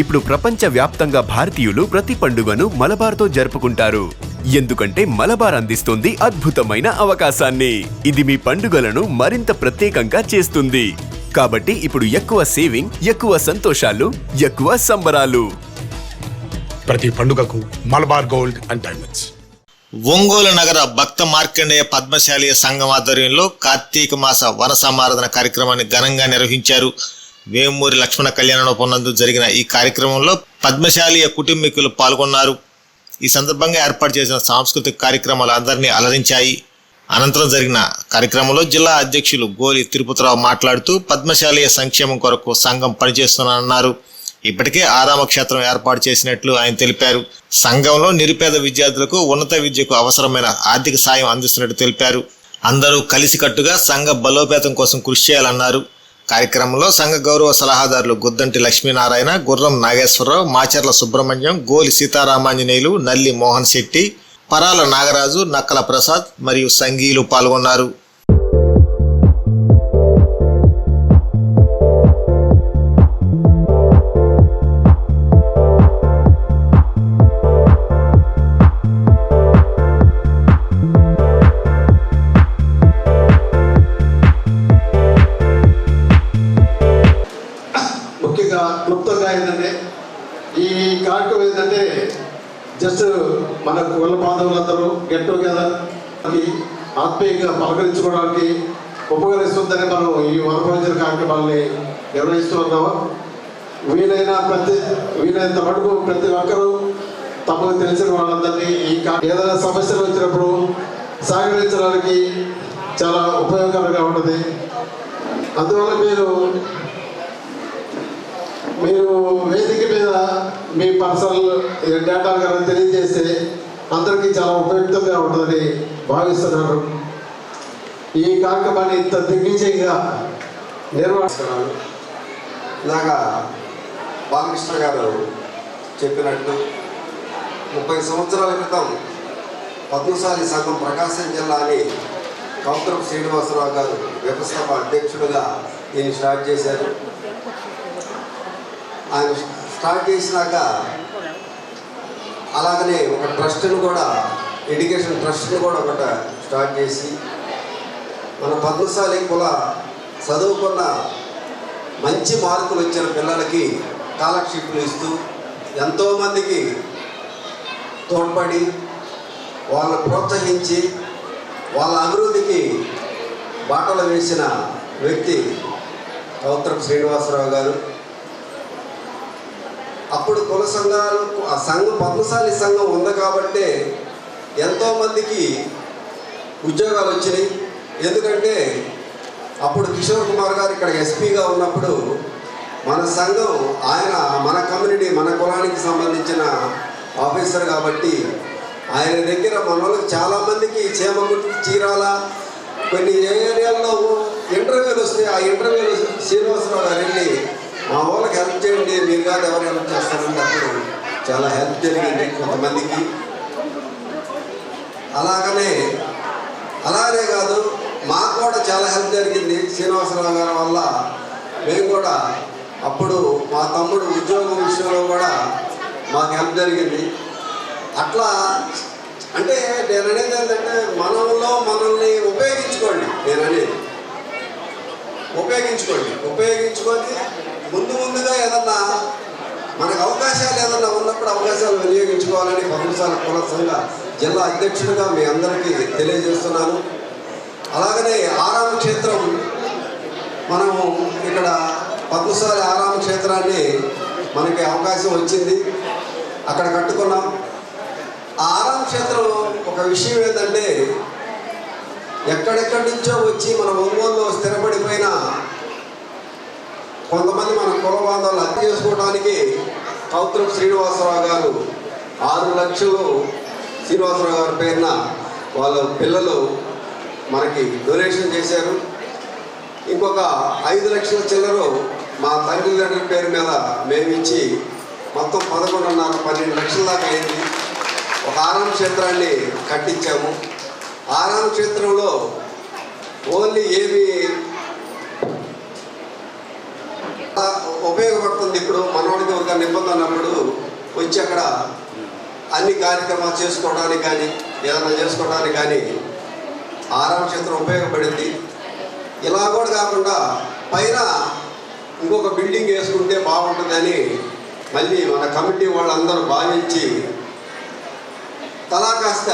ఇప్పుడు ప్రపంచ వ్యాప్తంగా భారతీయులు ప్రతి పండుగను మలబార్తో జరుపుకుంటారు. ఎందుకంటే మలబార్ అందిస్తుంది అద్భుతమైన అవకాశాన్ని. ఇది మీ పండుగలను మరింత ప్రత్యేకంగా చేస్తుంది. కాబట్టి ఇప్పుడు ఎక్కువ సేవింగ్ ఎక్కువ సంతోషాలు ఎక్కువ సంబరాలు. ప్రతి పండుగకు Malabar gold and diamonds. Ongole నగర భక్త మార్కండేయ పద్మశాలి సంఘం ఆధ్వర్యంలో కార్తీక మాస వన సమారాధన కార్యక్రమాన్ని ఘనంగా నిర్వహించారు. వేమూరి లక్ష్మణ కళ్యాణోపన్నందు జరిగిన ఈ కార్యక్రమంలో పద్మశాలియ కుటుంబీకులు పాల్గొన్నారు. ఈ సందర్భంగా ఏర్పాటు చేసిన సాంస్కృతిక కార్యక్రమాలు అందరినీ అలరించాయి. అనంతరం జరిగిన కార్యక్రమంలో జిల్లా అధ్యక్షులు గోలి తిరుపతిరావు మాట్లాడుతూ పద్మశాలియ సంక్షేమం కొరకు సంఘం పనిచేస్తున్నానన్నారు ఇప్పటికే ఆరామ క్షేత్రం ఏర్పాటు చేసినట్లు ఆయన తెలిపారు. సంఘంలో నిరుపేద విద్యార్థులకు ఉన్నత విద్యకు అవసరమైన ఆర్థిక సాయం అందిస్తున్నట్టు తెలిపారు. అందరూ కలిసికట్టుగా సంఘ బలోపేతం కోసం కృషి చేయాలన్నారు. కార్యక్రమంలో సంఘ గౌరవ సలహాదారులు గుద్దంటి లక్ష్మీనారాయణ గుర్రం నాగేశ్వరరావు మాచర్ల సుబ్రహ్మణ్యం గోలి సీతారామాంజనేయులు నల్లి మోహన్ శెట్టి పరాల నాగరాజు నక్కల ప్రసాద్ మరియు సంఘీయులు పాల్గొన్నారు. క్లుప్తంగా ఏంటంటే ఈ కార్యక్రమం ఏంటంటే జస్ట్ మన కుల బాంధవులందరూ గెట్ టుగెదర్ ఆత్మీయంగా పలకరించుకోవడానికి ఉపకరిస్తుందని మనం ఈ వనభోజన కార్యక్రమాలని నిర్వహిస్తూ ఉన్నాము వీలైన ప్రతి వీలైనంత మటుకు ప్రతి ఒక్కరూ తమకు తెలిసిన వాళ్ళందరినీ ఈ కా- ఏదైనా సమస్యలు వచ్చినప్పుడు సహకరించడానికి చాలా ఉపయోగకరంగా ఉంటుంది. అందువల్ల మీరు మీరు వేదిక మీద మీ పర్సనల్ డేటా కనుక తెలియజేస్తే అందరికీ చాలా ఉపయుక్తంగా ఉంటుందని భావిస్తున్నారు ఈ కార్యక్రమాన్ని ఇంత దిగ్విజయంగా నిర్వహిస్తున్నాను ఇలాగా బాలకృష్ణ గారు చెప్పినట్టు ముప్పై సంవత్సరాల క్రితం పద్మశాలి సంఘం ప్రకాశం జిల్లా అని కౌతరం శ్రీనివాసరావు గారు వ్యవస్థాప అధ్యక్షుడిగా దీన్ని స్టార్ట్ చేశారు. ఆయన స్టార్ట్ చేసినాక అలాగనే ఒక ట్రస్ట్ను కూడా ఎడ్యుకేషన్ ట్రస్ట్ని కూడా ఒకటి స్టార్ట్ చేసి మన పద్మశాలి కుల చదువుకున్న మంచి మార్కులు వచ్చిన పిల్లలకి స్కాలర్షిప్లు ఇస్తూ ఎంతోమందికి తోడ్పడి వాళ్ళని ప్రోత్సహించి వాళ్ళ అభివృద్ధికి బాటలు వేసిన వ్యక్తి కౌత్రం శ్రీనివాసరావు గారు. అప్పుడు కుల సంఘాలు ఆ సంఘం పద్మశాలి సంఘం ఉంది కాబట్టే ఎంతోమందికి ఉద్యోగాలు వచ్చినాయి. ఎందుకంటే అప్పుడు కిషోర్ కుమార్ గారు ఇక్కడ ఎస్పీగా ఉన్నప్పుడు మన సంఘం ఆయన మన కమ్యూనిటీ మన కులానికి సంబంధించిన ఆఫీసర్ కాబట్టి ఆయన దగ్గర మన వాళ్ళకి చాలామందికి చేమగుర్తి చీరాల కొన్ని ఏరియాల్లో ఇంటర్వ్యూలు వస్తాయి ఆ ఇంటర్వ్యూలు శ్రీనివాసరావు గారు వెళ్ళి మా వాళ్ళకి హెల్ప్ చేయండి మీరు కాదు ఎవరు హెల్ప్ చేస్తారంటే అప్పుడు చాలా హెల్ప్ జరిగింది కొంతమందికి. అలాగనే అలాగే కాదు మాకు కూడా చాలా హెల్ప్ జరిగింది శ్రీనివాసరావు గారి వల్ల. మేము కూడా అప్పుడు మా తమ్ముడు ఉద్యోగం విషయంలో కూడా మాకు హెల్ప్ జరిగింది. అట్లా అంటే నేను అనేది ఏంటంటే మనంలో మనల్ని ఉపయోగించుకోండి. నేను అనేది. ఉపయోగించుకోండి. ఉపయోగించుకొని ముందు ముందుగా ఏదన్నా మనకు అవకాశాలు ఏదన్నా ఉన్నప్పుడు అవకాశాలు వినియోగించుకోవాలని పద్మశాల కుల సంఘ జిల్లా అధ్యక్షుడిగా మీ అందరికీ తెలియజేస్తున్నాను. అలాగనే ఆరామ క్షేత్రం మనము ఇక్కడ పద్మశాలి ఆరామ క్షేత్రాన్ని మనకి అవకాశం వచ్చింది. అక్కడ కట్టుకున్నాం. ఆ ఆరామ క్షేత్రం ఒక విషయం ఏంటంటే ఎక్కడెక్కడి నుంచో వచ్చి మన ఒంగోలులో స్థిరపడిపోయిన కొంతమంది మన కుల అర్థం హత్య చేసుకోవడానికి కౌత్రం శ్రీనివాసరావు గారు ఆరు లక్షలు శ్రీనివాసరావు గారి పేరున వాళ్ళ పిల్లలు మనకి డొనేషన్ చేశారు. ఇంకొక ఐదు లక్షల చిల్లరు మా తల్లిదండ్రుల పేరు మీద మేము ఇచ్చి మొత్తం పదకొండున్నర పన్నెండు లక్షల దాకా అయింది. ఒక ఆరామ క్షేత్రాన్ని కట్టించాము. ఆరామ క్షేత్రంలో ఓన్లీ ఏమి ఉపయోగపడుతుంది. ఇప్పుడు మనవాడికి ఒక నిబంధన అన్నప్పుడు వచ్చి అక్కడ అన్ని కార్యక్రమాలు చేసుకోవడానికి కానీ ఏదైనా చేసుకోవడానికి కానీ ఆరామ క్షేత్రం ఉపయోగపడింది. ఇలా కూడా కాకుండా పైన ఇంకొక బిల్డింగ్ వేసుకుంటే బాగుంటుందని మళ్ళీ మన కమిటీ వాళ్ళందరూ భావించి తలా కాస్త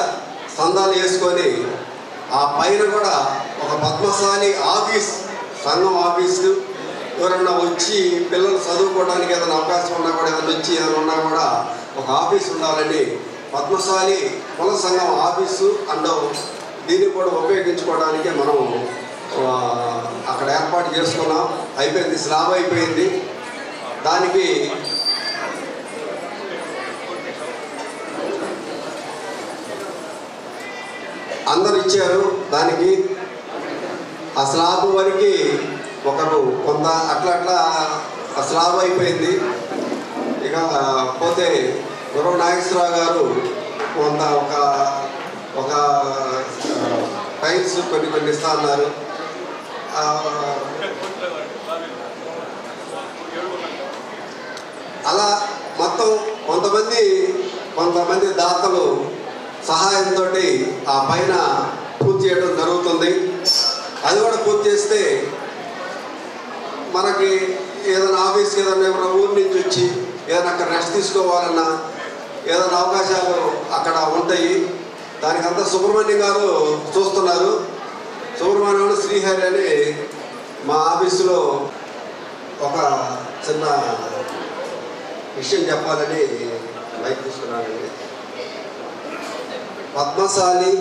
సందాలు వేసుకొని ఆ పైన కూడా ఒక పద్మశాలి ఆఫీస్ సంఘం ఆఫీసు ఎవరన్నా వచ్చి పిల్లలు చదువుకోవడానికి ఏదైనా అవకాశం ఉన్నా కూడా ఏదైనా వచ్చి ఏదైనా ఉన్నా కూడా ఒక ఆఫీస్ ఉండాలని పద్మశాలి కుల సంఘం ఆఫీసు అంటాం దీన్ని కూడా ఉపయోగించుకోవడానికి మనం అక్కడ ఏర్పాటు చేసుకున్నాం. అయిపోయింది. స్లాబ్ అయిపోయింది. దానికి అందరు ఇచ్చారు. దానికి ఆ స్లాబ్ వరకు ఒకరు కొంత అట్లా అట్లా స్లాబ్ అయిపోయింది. ఇక పోతే గురవ నాగేశ్వరరావు గారు కొంత ఒక ఒక టైల్స్ కొన్ని కొన్ని ఇస్తా అన్నారు. అలా మొత్తం కొంతమంది కొంతమంది దాతలు సహాయంతో ఆ పైన పూర్తి చేయడం జరుగుతుంది. అది కూడా పూర్తి చేస్తే మనకి ఏదైనా ఆఫీస్కి ఏదైనా ఎవరైనా ఊరి నుంచి వచ్చి ఏదైనా అక్కడ రెస్ట్ తీసుకోవాలన్నా ఏదైనా అవకాశాలు అక్కడ ఉంటాయి. దానికంతా సుబ్రహ్మణ్యం గారు చూస్తున్నారు. సుబ్రహ్మణ్యం శ్రీహరి అని మా ఆఫీసులో ఒక చిన్న విషయం చెప్పాలని మైక్ తీసుకున్నానండి. Padmashali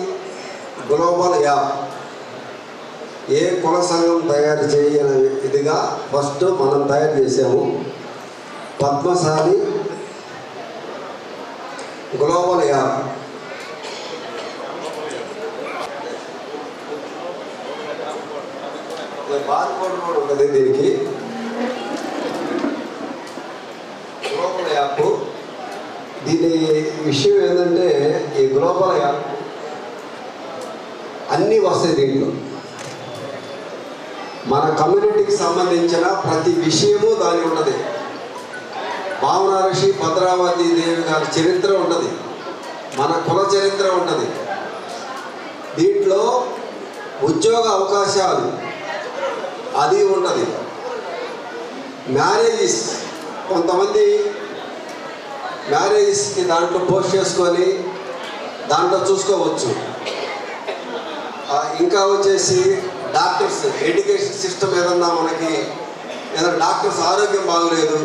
global app. ఏ కుల సంఘం తయారు చేయని ఇదిగా ఫస్ట్ మనం తయారు చేసాము Padmasali global app. Bar code కూడా ఉంటుంది దీనికి. Global app. దీని విషయం ఏంటంటే ఈ గ్లోబల్ యాప్ అన్నీ వస్తాయి దీంట్లో. మన కమ్యూనిటీకి సంబంధించిన ప్రతి విషయము దాని ఉన్నది. భావన భద్రావతి దేవి గారి చరిత్ర ఉన్నది. మన కుల చరిత్ర ఉన్నది. దీంట్లో ఉద్యోగ అవకాశాలు అది ఉన్నది. మ్యారేజెస్ కొంతమంది మ్యారేజెస్కి దాంట్లో పోస్ట్ చేసుకొని దాంట్లో చూసుకోవచ్చు. ఇంకా వచ్చేసి డాక్టర్స్ ఎడ్యుకేషన్ సిస్టమ్ ఏదన్నా మనకి ఏదైనా డాక్టర్స్ ఆరోగ్యం బాగలేదు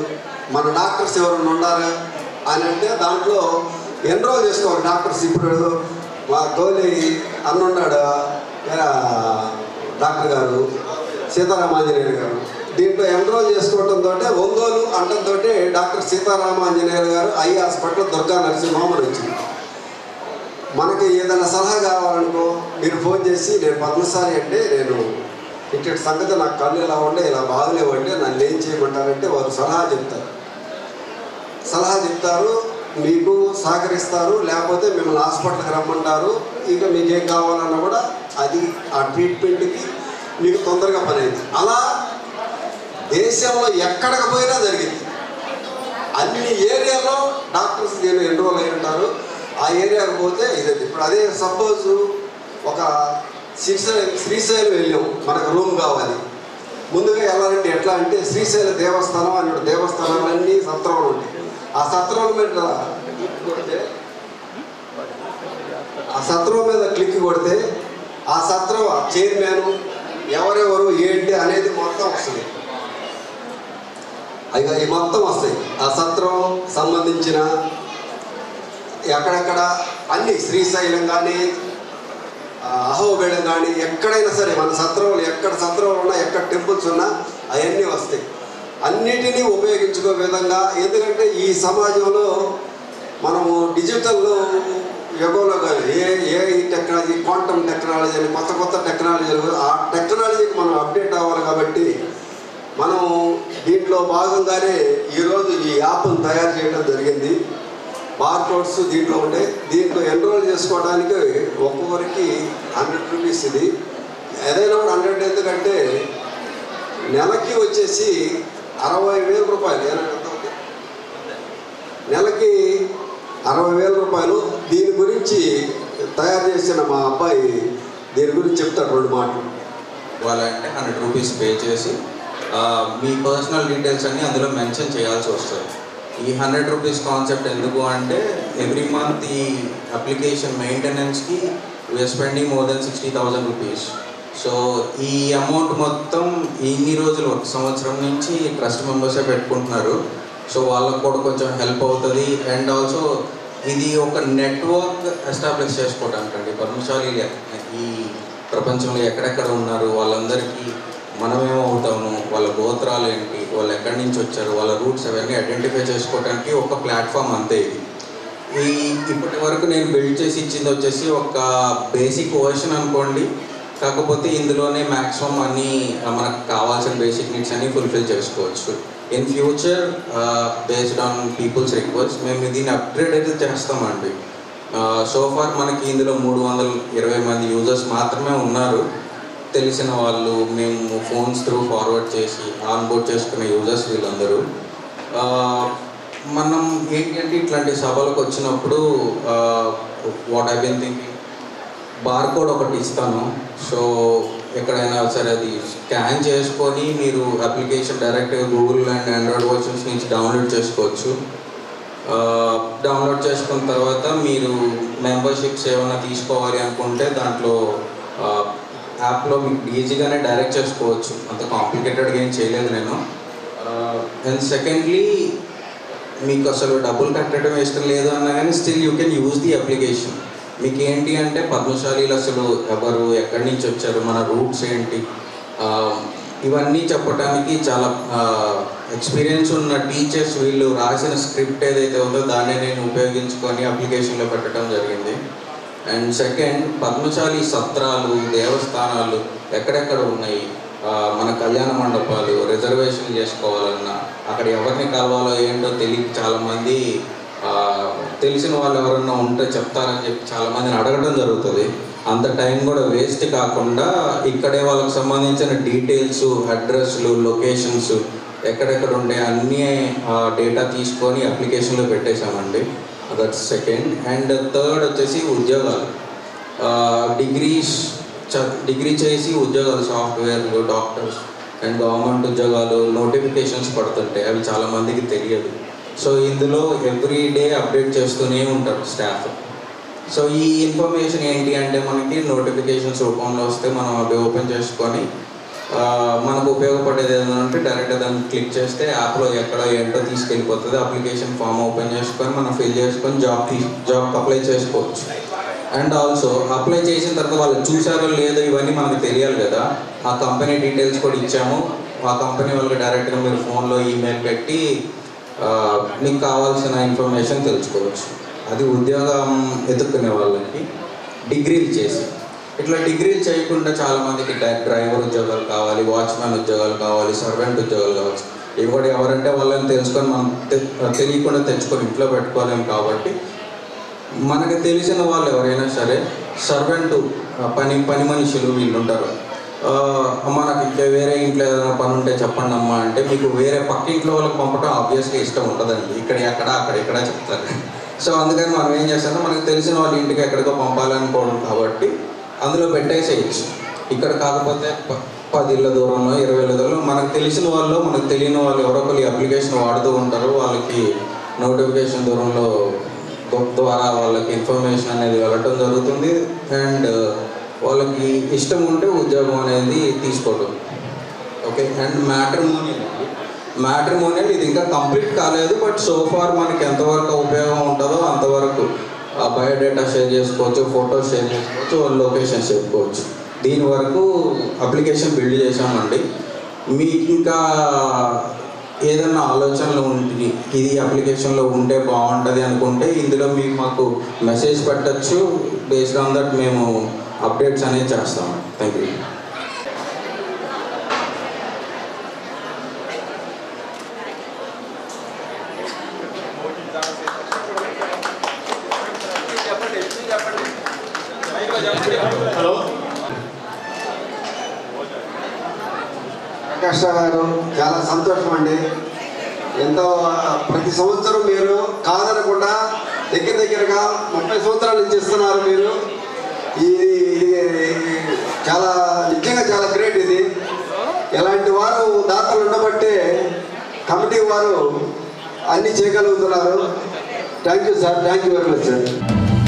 మన డాక్టర్స్ ఎవరైనా ఉండాలి అని అంటే దాంట్లో ఎన్రోల్ చేసుకోవాలి డాక్టర్స్. ఇప్పుడు మా తోలి అన్నున్నాడు డాక్టర్ గారు సీతారామాంజనేయులు గారు. దీంట్లో ఎన్రోల్ చేసుకోవడంతో ఒంగోలు అంటంతో డాక్టర్ సీతారామాంజనేయులు గారు ఐ హాస్పిటల్ దుర్గా నరసింహమని వచ్చింది. మనకి ఏదైనా సలహా కావాలనుకో మీరు ఫోన్ చేసి నేను పద్మసారి అంటే నేను ఇట్టి సంగతి నాకు కళ్ళు ఇలా ఉండే ఇలా బాగలేవంటే నన్ను ఏం చేయమంటారంటే వారు సలహా చెప్తారు. సలహా చెప్తారు మీకు సహకరిస్తారు లేకపోతే మిమ్మల్ని హాస్పిటల్కి రమ్మంటారు ఇక మీకు ఏం కావాలన్నా కూడా అది ఆ ట్రీట్మెంట్కి మీకు తొందరగా పని అయింది అలా దేశంలో ఎక్కడికి పోయినా జరిగింది. అన్ని ఏరియాలో డాక్టర్స్ నేను ఎన్రోల్ అయి ఉంటారు ఆ ఏరియాకి పోతే ఇది ఇప్పుడు అదే సపోజ్ ఒక శ్రీశైలం శ్రీశైలం వెళ్ళాం. మనకు రూమ్ కావాలి. ముందుగా వెళ్ళాలంటే ఎట్లా అంటే శ్రీశైల దేవస్థానం అని ఒక దేవస్థానాలన్నీ సత్రాలు ఉంటాయి. ఆ సత్రం మీద కొడితే ఆ సత్రం మీద క్లిక్ కొడితే ఆ సత్రం చైర్మన్ ఎవరెవరు ఏంటి అనేది మొత్తం వస్తుంది. అవి అవి మొత్తం వస్తాయి. ఆ సత్రం సంబంధించిన ఎక్కడెక్కడ అన్ని శ్రీశైలం కానీ అహోబేళం కానీ ఎక్కడైనా సరే మన సత్రంలో ఎక్కడ సత్రంలో ఉన్నా ఎక్కడ టెంపుల్స్ ఉన్నా అవన్నీ వస్తాయి. అన్నిటినీ ఉపయోగించుకో విధంగా ఎందుకంటే ఈ సమాజంలో మనము డిజిటల్ యుగంలో కానీ ఏ ఏ టెక్నాలజీ క్వాంటమ్ టెక్నాలజీ అని కొత్త కొత్త టెక్నాలజీలు ఆ టెక్నాలజీకి మనం అప్డేట్ అవ్వాలి కాబట్టి మనం దీంట్లో భాగంగానే ఈరోజు ఈ యాప్ను తయారు చేయడం జరిగింది. బార్ కోడ్స్ దీంట్లో ఉండే. దీంట్లో ఎన్రోల్ చేసుకోవడానికి ఒక్కొక్కరికి హండ్రెడ్ రూపీస్ ఇది. ఏదైనా కూడా హండ్రెడ్ ఎందుకంటే నెలకి వచ్చేసి అరవై వేల రూపాయలు. నెలకి అరవై వేల రూపాయలు. దీని గురించి తయారు చేసిన మా అబ్బాయి దీని గురించి చెప్తాడు రెండు మాటలు. వాళ్ళంటే హండ్రెడ్ రూపీస్ పే చేసి మీ పర్సనల్ డీటెయిల్స్ అన్ని అందులో మెన్షన్ చేయాల్సి వస్తుంది. ఈ హండ్రెడ్ రూపీస్ కాన్సెప్ట్ ఎందుకు అంటే ఎవ్రీ మంత్ ఈ application మెయింటెనెన్స్కి we're spending more than sixty thousand rupees so ఈ అమౌంట్ మొత్తం ఇన్ని రోజులు ఒక సంవత్సరం నుంచి ట్రస్ట్ మెంబర్సే పెట్టుకుంటున్నారు. సో వాళ్ళకు కూడా కొంచెం హెల్ప్ అవుతుంది. అండ్ ఆల్సో ఇది ఒక నెట్వర్క్ ఎస్టాబ్లిష్ చేసుకోవడానికి అండి పర్మశాలి ఈ ప్రపంచంలో ఎక్కడెక్కడ ఉన్నారు వాళ్ళందరికీ మనమేమవుతాము వాళ్ళ గోత్రాలు ఏంటి వాళ్ళు ఎక్కడి నుంచి వచ్చారు వాళ్ళ రూట్స్ అవన్నీ ఐడెంటిఫై చేసుకోవడానికి ఒక ప్లాట్ఫామ్ అంతే ఇది. ఈ ఇప్పటి వరకు నేను బిల్డ్ చేసి ఇచ్చింది వచ్చేసి ఒక బేసిక్ వర్షన్ అనుకోండి. కాకపోతే ఇందులోనే మ్యాక్సిమం అన్ని మనకు కావాల్సిన బేసిక్ నీడ్స్ అన్ని ఫుల్ఫిల్ చేసుకోవచ్చు. In future based on people's request మేము దీన్ని అప్గ్రేడ్ అయితే చేస్తామండి. సో ఫార్ మనకి ఇందులో మూడు వందల ఇరవై మంది యూజర్స్ మాత్రమే ఉన్నారు. తెలిసిన వాళ్ళు మేము ఫోన్స్ త్రూ ఫార్వర్డ్ చేసి ఆన్బోర్డ్ చేసుకునే యూజర్స్ వీళ్ళందరూ. మనం ఏంటంటే ఇట్లాంటి సభలకు వచ్చినప్పుడు what I been thinking bar code ఒకటి ఇస్తాను. సో ఎక్కడైనా సరే అది స్కాన్ చేసుకొని మీరు అప్లికేషన్ డైరెక్ట్గా గూగుల్ అండ్ ఆండ్రాయిడ్ వర్షన్స్ నుంచి డౌన్లోడ్ చేసుకోవచ్చు. డౌన్లోడ్ చేసుకున్న తర్వాత మీరు మెంబర్షిప్స్ ఏమైనా తీసుకోవాలి అనుకుంటే దాంట్లో యాప్లో మీకు ఈజీగానే డైరెక్ట్ చేసుకోవచ్చు. అంత కాంప్లికేటెడ్గా ఏం చేయలేదు నేను. అండ్ సెకండ్లీ మీకు అసలు డబ్బులు కట్టడం ఇష్టం లేదు అన్నా కానీ still you can use the application. మీకు ఏంటి అంటే పద్మశాలీలు అసలు ఎవరు ఎక్కడి నుంచి వచ్చారు మన రూట్స్ ఏంటి? ఇవన్నీ చెప్పడానికి చాలా ఎక్స్పీరియన్స్ ఉన్న టీచర్స్ వీళ్ళు రాసిన స్క్రిప్ట్ ఏదైతే ఉందో దాన్ని నేను ఉపయోగించుకొని అప్లికేషన్లో పెట్టడం జరిగింది. అండ్ సెకండ్ పద్మశాలి సత్రాలు దేవస్థానాలు ఎక్కడెక్కడ ఉన్నాయి? మన కళ్యాణ మండపాలు రిజర్వేషన్ చేసుకోవాలన్నా అక్కడ ఎవరిని కలవాలో ఏంటో తెలియక చాలామంది తెలిసిన వాళ్ళు ఎవరన్నా ఉంటే చెప్తారని చెప్పి చాలామందిని అడగడం జరుగుతుంది. అంత టైం కూడా వేస్ట్ కాకుండా ఇక్కడే వాళ్ళకి సంబంధించిన డీటెయిల్స్ అడ్రస్లు లొకేషన్స్ ఎక్కడెక్కడ ఉండే అన్ని డేటా తీసుకొని అప్లికేషన్లో పెట్టేశామండి. దట్స్ సెకండ్ అండ్ థర్డ్ వచ్చేసి ఉద్యోగాలు. డిగ్రీస్ డిగ్రీ చేసి ఉద్యోగాలు సాఫ్ట్వేర్లు డాక్టర్స్ అండ్ గవర్నమెంట్ ఉద్యోగాలు నోటిఫికేషన్స్ పడుతుంటాయి. అవి చాలా మందికి తెలియదు. సో ఇందులో ఎవ్రీ డే అప్డేట్ చేస్తూనే ఉంటారు స్టాఫ్ సో ఈ ఇన్ఫర్మేషన్ ఏంటి అంటే మనకి నోటిఫికేషన్స్ రూపంలో వస్తే మనం అవి ఓపెన్ చేసుకొని మనకు ఉపయోగపడేది ఏదైనా ఉంటే దాన్ని క్లిక్ చేస్తే యాప్లో ఎక్కడ ఏంటో తీసుకెళ్ళిపోతుంది. అప్లికేషన్ ఫామ్ ఓపెన్ చేసుకొని మనం ఫిల్ చేసుకొని జాబ్ తీ జాబ్కి అప్లై చేసుకోవచ్చు. అండ్ ఆల్సో అప్లై చేసిన తర్వాత వాళ్ళు చూసారో లేదో ఇవన్నీ మనకు తెలియాలి కదా. ఆ కంపెనీ డీటెయిల్స్ కూడా ఇచ్చాము. ఆ కంపెనీ వాళ్ళకి డైరెక్ట్గా మీరు ఫోన్లో ఈమెయిల్ పెట్టి మీకు కావాల్సిన ఇన్ఫర్మేషన్ తెలుసుకోవచ్చు. అది ఉద్యోగం ఎదుర్కొనే వాళ్ళకి డిగ్రీలు చేసి. ఇట్లా డిగ్రీలు చేయకుండా చాలా మందికి డ్రైవర్ ఉద్యోగాలు కావాలి వాచ్మెన్ ఉద్యోగాలు కావాలి సర్వెంట్ ఉద్యోగాలు కావాలి ఇవ్వడు ఎవరంటే వాళ్ళని తెలుసుకొని మనం తెలియకుండా తెచ్చుకొని ఇంట్లో పెట్టుకోలేము కాబట్టి మనకు తెలిసిన వాళ్ళు ఎవరైనా సరే సర్వెంట్ పని పని మనుషులు వీళ్ళు ఉంటారు ఆ, అమ్మ నాకు ఇంకా వేరే ఇంట్లో ఏదైనా పని ఉంటే చెప్పండి అమ్మా అంటే మీకు వేరే పక్క ఇంట్లో వాళ్ళకి పంపడం ఆబ్వియస్గా ఇష్టం ఉంటుందండి ఇక్కడ ఎక్కడ అక్కడ ఇక్కడ చెప్తారు. సో అందుకని మనం ఏం చేస్తామో మనకు తెలిసిన వాళ్ళ ఇంటికి ఎక్కడికో పంపాలనుకోవడం కాబట్టి అందులో పెట్టేసేయచ్చు. ఇక్కడ కాకపోతే ప- పది ఇళ్ళ దూరంలో ఇరవై ఇళ్ళ దూరంలో మనకు తెలిసిన వాళ్ళు మనకు తెలియని వాళ్ళు ఎవరో ఒకరు ఈ అప్లికేషన్ వాడుతూ ఉంటారు. వాళ్ళకి నోటిఫికేషన్ దూరంలో ద్వారా వాళ్ళకి ఇన్ఫర్మేషన్ అనేది వెళ్ళటం జరుగుతుంది. అండ్ వాళ్ళకి ఇష్టం ఉంటే ఉద్యోగం అనేది తీసుకోవడం ఓకే? అండ్ మ్యాట్రిమోనియల్ మ్యాట్రిమోనియల్ ఇది ఇంకా కంప్లీట్ కాలేదు బట్ సో ఫార్ మనకి ఎంతవరకు ఉపయోగం ఉంటుందో అంతవరకు ఆ బయోడేటా షేర్ చేసుకోవచ్చు ఫోటోస్ షేర్ చేసుకోవచ్చు లొకేషన్ చెప్పుకోవచ్చు దీని వరకు అప్లికేషన్ బిల్డ్ చేసామండి మీకు ఇంకా ఏదైనా ఆలోచనలు ఉండి ఇది అప్లికేషన్లో ఉంటే బాగుంటుంది అనుకుంటే ఇందులో మీకు మాకు మెసేజ్ పెట్టచ్చు. బేస్డ్ ఆన్ దట్ మేము అప్డేట్స్ అనేది చేస్తాం. Thank you hello. ప్రకాష్ గారు చాలా సంతోషం అండి. ఎంతో ప్రతి సంవత్సరం మీరు కాదనకుండా దగ్గర దగ్గరగా ముప్పై సంవత్సరాల నుంచి ఇస్తున్నారు మీరు. ఇది చాలా నిజంగా చాలా గ్రేట్ ఇది. ఎలాంటి వారు దాతలు ఉండబట్టే కమిటీ వారు అన్ని చేయగలుగుతున్నారు. Thank you sir thank you very much sir.